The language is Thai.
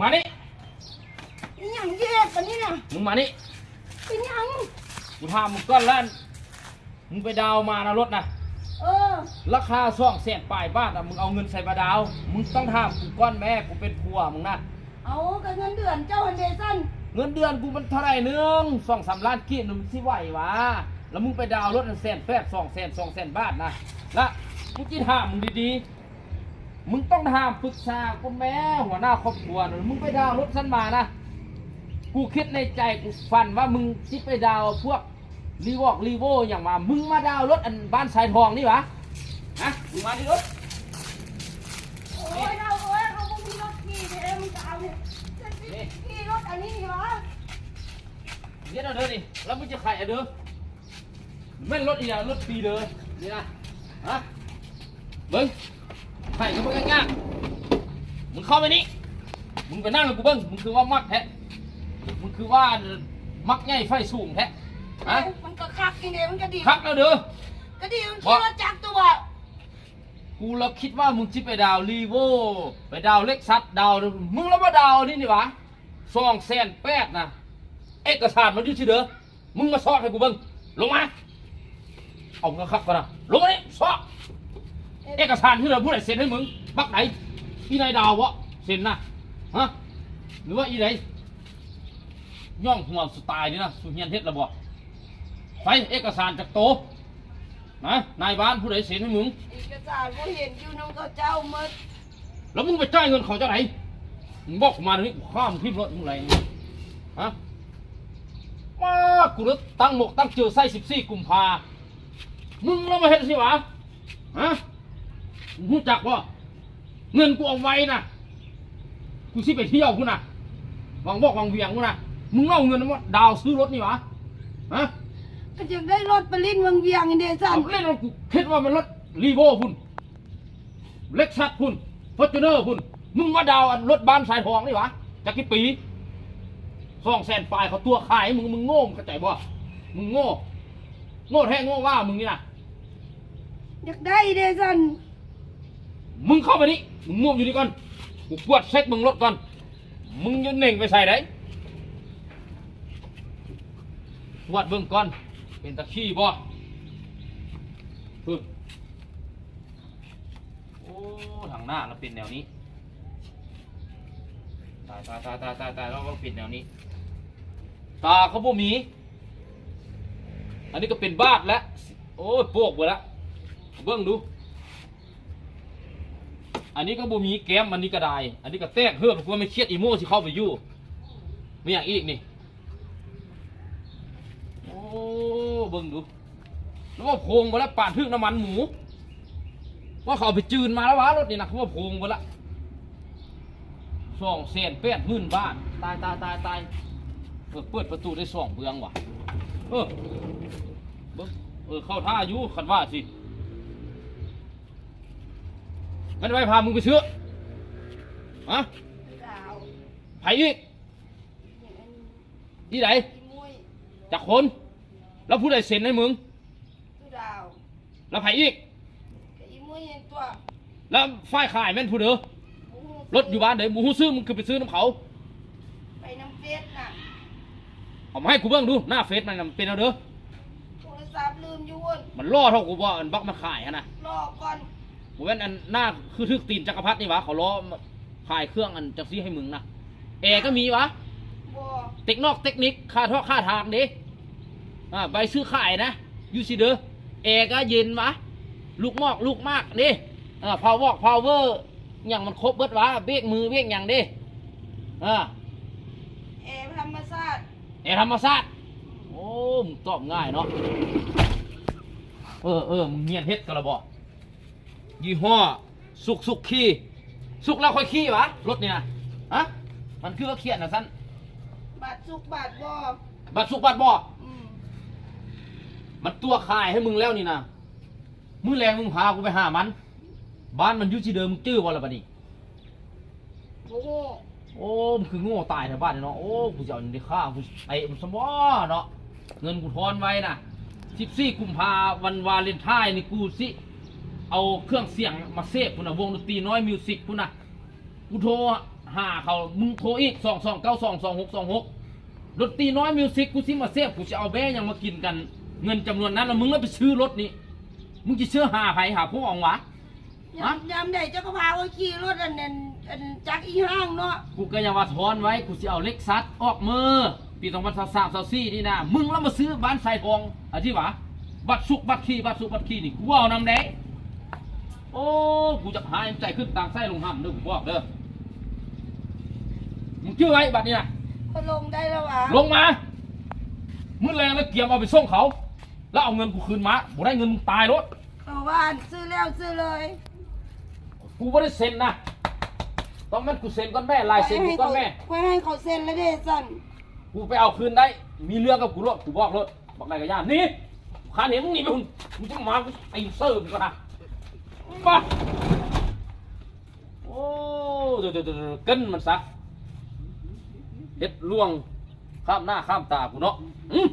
มานี่อีหยังเย็บอันนี้น่ะมึงมานี่เป็นหยังกูถามมึงก้อนล้านมึงไปดาวมานะรถนะเออ ราคาซ่องแสนปลายบ้านอะมึงเอาเงินใส่มาดาว มึงต้องถามกูก้อนแม่กูเป็นผัวมึงนะเอากับเงินเดือนเจ้าอันเดซันเงินเดือนกูมันเท่าไหร่นึงสองสามล้านกีบมึงสิไหววะแล้วมึงไปดาวรถอันแสนแปดสองแสนสองแสนบาทนะและกูจีถามมึงดีๆ มึงต้องถามปรึกษากูแม่หัวหน้าครอบครัวนะมึงไปดาวรถฉันมานะ กูคิดในใจกูฝันว่ามึงที่ไปดาวพวกรีวอกรีโวอย่างมา มึงมาดาวรถอันบ้านสายทองนี่วะฮะมึงมาที่รถโอ้ยเราโอ้ยเขาบ่มีรถขี่เด้มึงจะเอาเนี่ยจะขี่รถอันนี้เหรอเดี๋ยวเอาเด้อนี่แล้วมึงจะขายเอาเด้อแม่นรถอีกแล้วรถปีเด้อนี่นะฮะเบิ้ง ขายกับมึงง่ายๆมึงเข้าไปนี่มึงไปนั่งกับกูเบิ้งมึงคือว่ามักแท้มึงคือว่ามักใหญ่ไฟสูงแท้ฮะมันก็คักจริงเด้มันก็ดีคักแล้วเด้อก็ดีมันขี่รถจักรตัวกูแล้วคิดว่ามึงจิไปดาวรีโวไปดาวเล็กซัสดาวมึงแล้วมาดาวนี่นี่วะสองแสนแปดนะเอกสารมันอยู่ที่เด้อมึงมาสอบให้กูเบิ้งลงมาเอาเงินครับก่อนนะลงมานี่สอบ เอกสารที่เราพูดไหนเซ็นให้มึงบักไหนอีนายดาววะเซ็นนะฮะหรือว่าอีไหนย่องหัวสไตล์นี่นะสุเฮียนเฮ็ดระบบไปเอกสารจากโตนะนายบ้านผู้ใดเซ็นให้มึงเอกสารบ่เห็นอยู่น้องเขาเจ้าหมดแล้วมึงไปจ่ายเงินเขาจากไหนมึงบอกกูมาตรงนี้กูข้ามทิ่มรถมึงไรเนี่ยฮะมากูรถตั้งหมกตั้งเจอไส้สิบสี่กุมภามึงแล้วมาเห็นสิวะฮะ มึงรู้จักว่าเงินกูเอาไว้นะกูสิไปเที่ยวกูนะวางบอกวางเวียงกูนะมึงเอาเงินมาดาวซื้อรถนี่วะฮะก็จะได้รถไปลิ้นวังเวียงอันเดซันเอาเล่นรถกูคิดว่ามันรถรีโวพุ่นเล็กซัสพุ่นฟอร์จูเนอร์พุ่นมึงมาดาวอันรถบ้านสายทองนี่วะจากกี่ปีสองแสนปลายเขาตัวขายมึงมึงโง่มึงเข้าใจบ่มึงโง่โง่แท้โง่ว่ามึงนี่นะอยากได้เดซัน มึงเข้าไปนี่มึงม่วงอยู่นี่ก่อนกูปวดเช็คมึงรถก่อน มึงอยืนเน่งไปใส่ไหนปวดเบิ่งก่อน เป็นตะขี้บ่พึ่งโอ้ทางหน้าเราเป็นแนวนี้ตายตายตายตายตายตายเราก็เป็นแนวนี้ ตาเขาบ่มี อันนี้ก็เป็นบาดแล้ว โอ้ยโปกไปแล้วเบิ่งดู อันนี้ก็บ่มีแก้มอันนี้ก็ได้ อันนี้ก็แตกเฮือกกลัวไม่เครียดอีโม่สิเข้าไปอยู่มีอย่างอีกนี่โอ้เบิ่งดูแล้วว่าโพงไปแล้วปาดทึกน้ำมันหมูว่าเขาไปจืนมาแล้ววะรถนี่นะเขาว่าโพงไปละสองเศษแปดหมื่นบาทตายตายตายตายเออเปิดประตูได้สองเบืองว่ะเออเบิ่งเออเข้าท่าอยู่ขันว่าสิ มันไปพามึงไปเชื่อฮะดาวไผอีกที่ไหนอีมุ้ยจากคน แล้วผู้ใดเซ็นให้มึงตูดาวแล้วไผอีกกับอีมุ้ยเห็นตัวแล้วฝ่ายขายแม่นผู้เด้อบ่ฮู้รถอยู่บ้านเด้อหมูฮู้ซื้อมึงคือไปซื้อน้ำเขาไปน้ำเฟสน่ะเอามาให้กูเบิ่งดูหน้าเฟซมันน่ะมันเป็นเอาเด้อโทรศัพท์ลืมอยู่วนมันล่อเท่ากูว่าอันบักมันขายอะนะรอก่อน กูแว่นอันหน้าคือทึกตีนจักรพรรดินี่วะเขาล้อขายเครื่องอันจักซี่ให้มึงนะแอร์ก็มีวะบ่เทคนอกเทคนิคค่าท่อค่าทางดิอ่าใบซื้อขายนะอยูสิเด้อแอร์ก็เย็นวะลูกมอกลูกมากดิอ่าพาววอกพาวเวอร์อย่างมันครบเบิดวะเบรกมือเบรกอย่างดิอ่าแอร์ธรรมชาติแอร์ธรรมชาติโอ้มึงตอบง่ายเนาะเออเออมึงเงียนเฮ็ดกันละบอก ยี่ห้อ สุกสุกขี้สุกแล้วค่อยขี้วะรถเนี่ยนะฮะมันคือว่าเขียนนะสั้นบาทสุกบาทบ่บัตรสุกบัตรบอกอืมมันตัวคายให้มึงแล้วนี่นะมือแรงมึงพากูไปหามัน บ้านมันอยู่ที่เดิมมึงจื้อบ่ละบัดนี้บ่ฮู้โอ้มึงคือโง่ตายแถวบ้านเนี่ยเนาะ โอ้กูจะเอาเงินไปฆ่ากูไอ้มันสมอเนาะ เงินกูทอนไว้น่ะสิบสี่กุมภาวันวาเลนไทน์นี่กูสิ เอาเครื่องเสียงมาเซฟพุ่นน่ะวงดนตรีน้อยมิวสิกพุ่นน่ะกูโทรหาเขามึงโทรอีกสองสองเก้าสองสองหกสองหกดนตรีน้อยมิวสิกกูสิมาเซฟกูจะเอาแบ้ยังมากินกัน เงินจำนวนนั้นแล้วมึงแล้วไปซื้อรถนี้มึงจะซื้อหาไผหาพวกองวะ ยามยามใดเจ้าก็พาว่าขี่รถอันนั้นอันจักรอีห้างเนาะกูก็ยังว่าทอนไว้กูจะเอาเล็กซัสออกมือปีสองพันสามสามสี่นี่นะมึงแล้วมาซื้อบ้านสายทองอะที่หวะบัตรสุกบัตรขี้บัตรสุกบัตรขี้นี่กูเอานำแดง โอ้กูจะหายใจขึ้นต่างไส้ลงห้ำเด้อกูบอกเด้อมึงชื่อไว้บัตรนี่นะก็ลงได้แล้ววะลงมามึงแรงแล้วเกียมเอาไปส่งเขา แล้วเอาเงินกูคืนมาบ่ได้เงินมึงตายรถเอาบ้านซื้อแล้วซื้อเลยกูไม่ได้เซ็นนะต้องแม่นกูเซ็นก้อนแม่ลายเซ็นกูก้อนแม่ไว้ให้เขาเซ็นแล้วเด้สั่นกูไปเอาคืนได้ มีเรื่องกับกูรถกูบอกรถบอกนายกับย่านี่ขาเหนียวมึงหนีไปคุณมึงจะมากูไอ้เซิร์ฟมึงก็นะ ปะโอ้เดี๋ยวเดี๋ยวเดี๋ยวเกินมันซะเฮ็ดล่วงข้ามหน้าข้ามตากูเนาะอืม